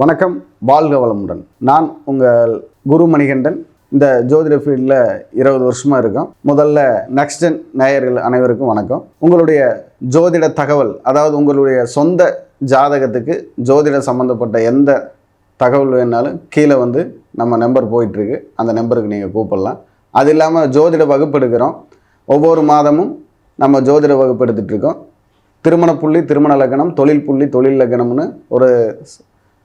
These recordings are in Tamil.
வணக்கம் வாழ்க வளமுடன். நான் உங்கள் குரு மணிகண்டன். இந்த ஜோதிட ஃபீல்டில் இருபது வருஷமாக இருக்கோம். முதல்ல நெக்ஸ்ட் ஜென் நேயர்கள் அனைவருக்கும் வணக்கம். உங்களுடைய ஜோதிட தகவல் அதாவது உங்களுடைய சொந்த ஜாதகத்துக்கு ஜோதிட சம்மந்தப்பட்ட எந்த தகவல் வேணாலும் கீழே வந்து நம்ம நம்பர் போயிட்டுருக்கு. அந்த நம்பருக்கு நீங்கள் கூப்பிடலாம். அது இல்லாமல் ஜோதிட வகுப்பு எடுக்கிறோம். ஒவ்வொரு மாதமும் நம்ம ஜோதிட வகுப்பு எடுத்துகிட்ருக்கோம் திருமண புள்ளி திருமண லக்னம் தொழில் புள்ளி தொழில் லக்கணம்னு ஒரு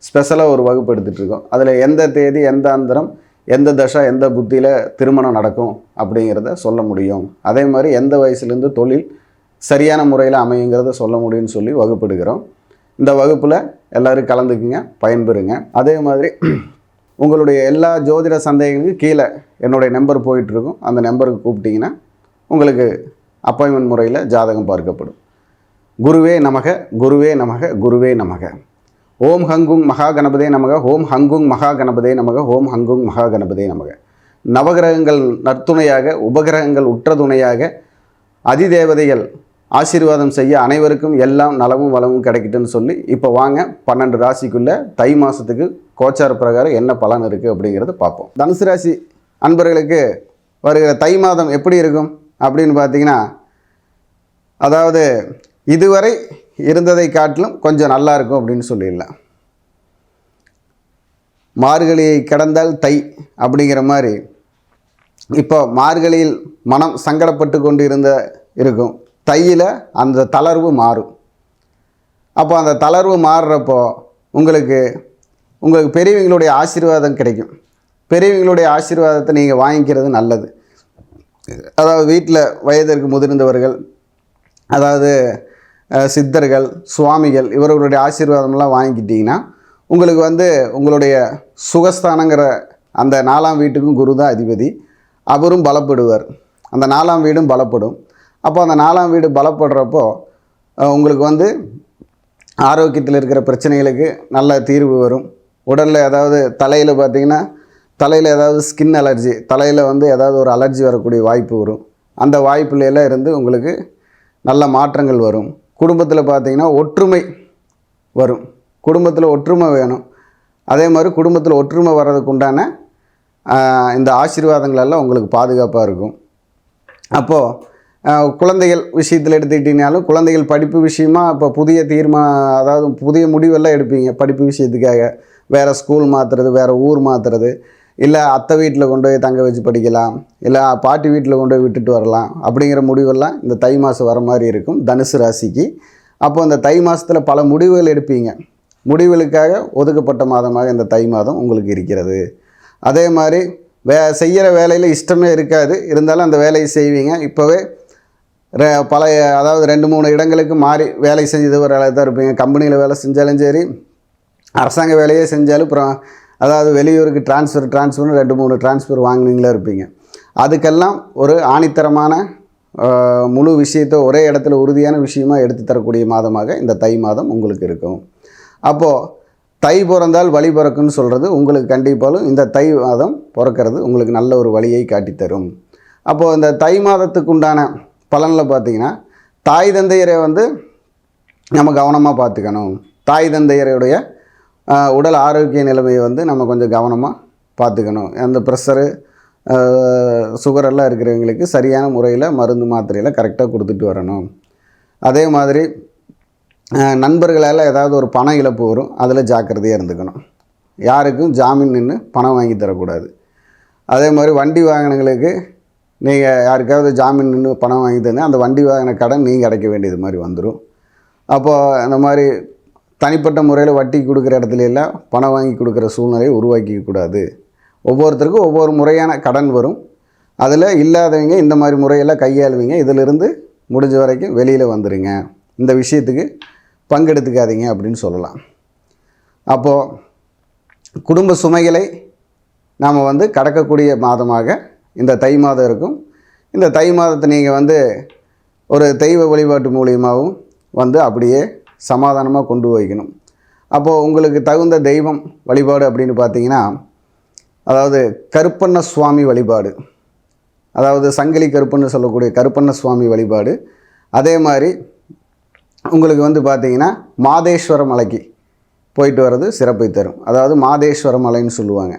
ஸ்பெஷலாக ஒரு வகுப்பு எடுத்துகிட்ருக்கோம் அதில் எந்த தேதி எந்த அந்தரம் எந்த தசை எந்த புத்தியில் திருமணம் நடக்கும் அப்படிங்கிறத சொல்ல முடியும். அதே மாதிரி எந்த வயசுலேருந்து தொழில் சரியான முறையில் அமையுங்கிறத சொல்ல முடியும்னு சொல்லி வகுப்பெடுக்கிறோம். இந்த வகுப்பில் எல்லோரும் கலந்துக்குங்க பயன்பெறுங்க. அதே மாதிரி உங்களுடைய எல்லா ஜோதிட சந்தேகங்களுக்கும் கீழே என்னுடைய நம்பர் போயிட்டுருக்கும். அந்த நம்பருக்கு கூப்பிட்டிங்கன்னா உங்களுக்கு அப்பாயின்மெண்ட் முறையில் ஜாதகம் பார்க்கப்படும். குருவே நமக குருவே நமக குருவே நமக. ஓம் ஹங்குங் மகா கணபதே நமக ஓம் ஹங்குங் மகா கணபதே நமக ஓம் ஹங்குங் மகா கணபதே நமக. நவகிரகங்கள் நற்துணையாக உபகிரகங்கள் உற்ற துணையாக அதிதேவதைகள் ஆசீர்வாதம் செய்ய அனைவருக்கும் எல்லாம் நலமும் வளமும் கிடைக்கட்டுன்னு சொல்லி இப்போ வாங்க பன்னெண்டு ராசிக்குள்ளே தை மாதத்துக்கு கோச்சார பிரகாரம் என்ன பலன் இருக்குது அப்படிங்கிறத பார்ப்போம். தனுசு ராசி அன்பர்களுக்கு வருகிற தை மாதம் எப்படி இருக்கும் அப்படின்னு பார்த்தீங்கன்னா அதாவது இதுவரை இருந்ததை காட்டிலும் கொஞ்சம் நல்லா இருக்கும் அப்படின்னு சொல்லிடலாம் மார்கழியை கடந்தால் தை அப்படிங்கிற மாதிரி இப்போ மார்கழியில் மனம் சங்கடப்பட்டு கொண்டு இருந்த இருக்கும். தையில் அந்த தளர்வு மாறும். அப்போ அந்த தளர்வு மாறுறப்போ உங்களுக்கு உங்களுக்கு பெரியவங்களுடைய ஆசீர்வாதம் கிடைக்கும். பெரியவங்களுடைய ஆசீர்வாதத்தை நீங்கள் வாங்கிக்கிறது நல்லது. அதாவது வீட்டில் வயதிற்கு முதிர்ந்தவர்கள் அதாவது சித்தர்கள் சுவாமிகள் இவர்களுடைய ஆசீர்வாதம்லாம் வாங்கிக்கிட்டிங்கன்னா உங்களுக்கு வந்து உங்களுடைய சுகஸ்தானங்கிற அந்த நாலாம் வீட்டுக்கும் குரு தான் அதிபதி. அவரும் பலப்படுவார். அந்த நாலாம் வீடும் பலப்படும். அப்போ அந்த நாலாம் வீடு பலப்படுறப்போ உங்களுக்கு வந்து ஆரோக்கியத்தில் இருக்கிற பிரச்சனைகளுக்கு நல்ல தீர்வு வரும். உடலில் ஏதாவது தலையில் பார்த்தீங்கன்னா தலையில் ஏதாவது ஸ்கின் அலர்ஜி தலையில் வந்து ஏதாவது ஒரு அலர்ஜி வரக்கூடிய வாய்ப்பு வரும். அந்த வாய்ப்புலையெல்லாம் இருந்து உங்களுக்கு நல்ல மாற்றங்கள் வரும். குடும்பத்தில் பார்த்தீங்கன்னா ஒற்றுமை வரும். குடும்பத்தில் ஒற்றுமை வேணும். அதே மாதிரி குடும்பத்தில் ஒற்றுமை வர்றதுக்கு உண்டான இந்த ஆசீர்வாதங்களெல்லாம் உங்களுக்கு பாதுகாப்பாக இருக்கும். அப்போது குழந்தைகள் விஷயத்தில் எடுத்துக்கிட்டிங்கனாலும் குழந்தைகள் படிப்பு விஷயமா இப்போ புதிய தீர்மா அதாவது புதிய முடிவெல்லாம் எடுப்பீங்க. படிப்பு விஷயத்துக்காக வேறு ஸ்கூல் மாற்றுறது வேறு ஊர் மாற்றுறது இல்லை அத்தை வீட்டில் கொண்டு போய் தங்க வச்சு படிக்கலாம் இல்லை பாட்டி வீட்டில் கொண்டு போய் விட்டுட்டு வரலாம் அப்படிங்கிற முடிவெல்லாம் இந்த தை மாதம் வர மாதிரி இருக்கும் தனுசு ராசிக்கு. அப்போ இந்த தை மாதத்தில் பல முடிவுகள் எடுப்பீங்க. முடிவுகளுக்காக ஒதுக்கப்பட்ட மாதமாக இந்த தை மாதம் உங்களுக்கு இருக்கிறது. அதே மாதிரி வே செய்கிற வேலையில் இஷ்டமே இருக்காது. இருந்தாலும் அந்த வேலையை செய்வீங்க. இப்போவே ரெ பல அதாவது ரெண்டு மூணு இடங்களுக்கு மாறி வேலை செஞ்சது ஒரு வேலை தான் இருப்பீங்க. கம்பெனியில் வேலை செஞ்சாலும் சரி அரசாங்க வேலையே செஞ்சாலும் அப்புறம் அதாவது வெளியூருக்கு ட்ரான்ஸ்ஃபர் டிரான்ஸ்ஃபர்னு ரெண்டு மூணு டிரான்ஸ்ஃபர் வாங்கினீங்களே இருப்பீங்க. அதுக்கெல்லாம் ஒரு ஆணித்தரமான முழு விஷயத்தை ஒரே இடத்துல உறுதியான விஷயமா எடுத்து தரக்கூடிய மாதமாக இந்த தை மாதம் உங்களுக்கு இருக்கும். அப்போது தை பிறந்தால் வழி பிறக்குன்னு சொல்கிறது உங்களுக்கு கண்டிப்பாலும் இந்த தை மாதம் பிறக்கிறது உங்களுக்கு நல்ல ஒரு வழியை காட்டித்தரும். அப்போது இந்த தை மாதத்துக்கு உண்டான பலனில் பார்த்தீங்கன்னா தாய் தந்தையரை வந்து நம்ம கவனமாக பார்த்துக்கணும். தாய் தந்தையருடைய உடல் ஆரோக்கிய நிலைமையை வந்து நம்ம கொஞ்சம் கவனமாக பார்த்துக்கணும். அந்த ப்ரெஷரு சுகரெல்லாம் இருக்கிறவங்களுக்கு சரியான முறையில் மருந்து மாத்திரையில் கரெக்டாக கொடுத்துட்டு வரணும். அதே மாதிரி நண்பர்களால் ஏதாவது ஒரு பண இழப்பு வரும் அதில் ஜாக்கிரதையாக இருந்துக்கணும். யாருக்கும் ஜாமீன் நின்று பணம் வாங்கி தரக்கூடாது. அதே மாதிரி வண்டி வாகனங்களுக்கு நீங்கள் யாருக்காவது ஜாமீன் நின்று பணம் வாங்கி தந்தால் அந்த வண்டி வாகன கடன் நீங்கள் அடைக்க வேண்டியது மாதிரி வந்துடும் அப்போது அந்த மாதிரி தனிப்பட்ட முறையில் வட்டி கொடுக்குற இடத்துல எல்லாம் பணம் வாங்கி கொடுக்குற சூழ்நிலையை உருவாக்கிக்க கூடாது ஒவ்வொருத்தருக்கும் ஒவ்வொரு முறையான கடன் வரும். அதில் இல்லாதவங்க இந்த மாதிரி முறையெல்லாம் கையாளுவீங்க. இதிலிருந்து முடிஞ்ச வரைக்கும் வெளியில் வந்துடுங்க இந்த விஷயத்துக்கு பங்கெடுத்துக்காதீங்க அப்படின்னு சொல்லலாம். அப்போது குடும்ப சுமைகளை நாம் வந்து கடக்கக்கூடிய மாதமாக இந்த தை மாதம் இருக்கும். இந்த தை மாதத்தை நீங்கள் வந்து ஒரு தெய்வ வழிபாட்டு மூலியமாகவும் வந்து அப்படியே சமாதானமாக கொண்டு வைக்கணும். அப்போது உங்களுக்கு தகுந்த தெய்வம் வழிபாடு அப்படின்னு பார்த்தீங்கன்னா அதாவது கருப்பண்ண சுவாமி வழிபாடு. அதாவது சங்கிலி கருப்பன்னு சொல்லக்கூடிய கருப்பண்ண சுவாமி வழிபாடு. அதே மாதிரி உங்களுக்கு வந்து பார்த்தீங்கன்னா மாதேஸ்வர மலைக்கு போயிட்டு வர்றது சிறப்பை தரும். அதாவது மாதேஸ்வர மலைன்னு சொல்லுவாங்க.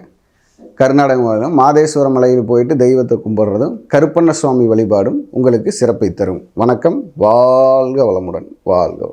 கர்நாடக மாநிலம் மாதேஸ்வர மலையில் போயிட்டு தெய்வத்தை கும்பிட்றதும் கருப்பண்ண சுவாமி வழிபாடும் உங்களுக்கு சிறப்பை தரும். வணக்கம். வாழ்க வளமுடன். வாழ்க